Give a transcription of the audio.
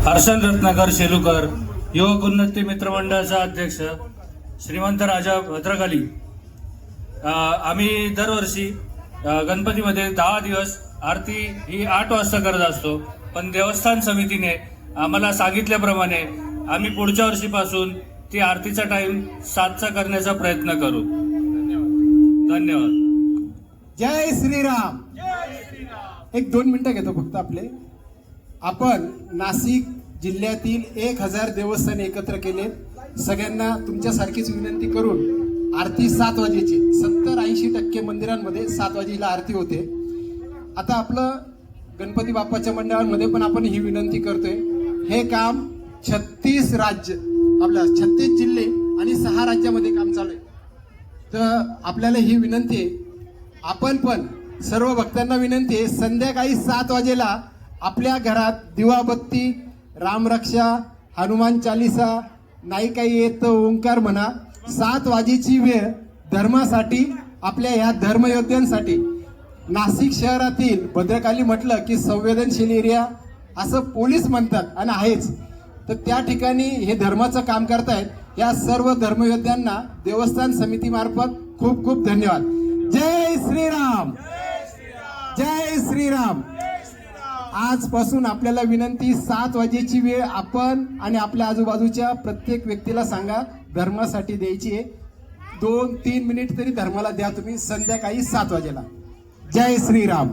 हर्षल रत्नाकर शेलूकर युवक उन्नती मित्रमंडळाचा अध्यक्ष श्रीमंत राजा भद्रकाली. आम्ही दरवर्षी गणपतीमध्ये दहा दिवस आरती ही आठ वाजता करत असतो. पण देवस्थान समितीने आम्हाला सांगितल्याप्रमाणे आम्ही पुढच्या वर्षीपासून ती आरतीचा टाइम सातचा करण्याचा प्रयत्न करू. धन्यवाद. जय श्रीराम. एक दोन मिनिटं घेतो फक्त आपले. आपण नाशिक जिल्ह्यातील एक हजार देवस्थान एकत्र केले. सगळ्यांना तुमच्यासारखीच विनंती करून आरती सात वाजेची सत्तर ऐंशी टक्के मंदिरांमध्ये सात वाजेला आरती होते. आता आपलं गणपती बाप्पाच्या मंडळांमध्ये पण आपण ही विनंती करतोय. हे काम छत्तीस राज्य आपल्या छत्तीस जिल्हे आणि सहा राज्यामध्ये काम चालू आहे. तर आपल्याला ही विनंती आहे. आपण पण सर्व भक्तांना विनंती आहे संध्याकाळी सात वाजेला आपल्या घरात दिवाबत्ती रामरक्षा हनुमान चालिसा नाही काही येत ओंकार म्हणा सात वाजेची वेळ धर्मासाठी आपल्या ह्या धर्मयोद्ध्यांसाठी. नाशिक शहरातील भद्रकाली म्हटलं की संवेदनशील एरिया असं पोलीस म्हणतात आणि आहेच. तर त्या ठिकाणी हे धर्माचं काम करतायत. या सर्व धर्मयोद्ध्यांना देवस्थान समितीमार्फत खूप खूप धन्यवाद. जय श्रीराम! जय श्रीराम! आजपासून आपल्याला विनंती सात वाजेची वेळ आपण आणि आपल्या आजूबाजूच्या प्रत्येक व्यक्तीला सांगा धर्मासाठी द्यायची आहे. दोन तीन मिनिट तरी धर्माला द्या तुम्ही संध्याकाळी सात वाजेला. जय श्रीराम.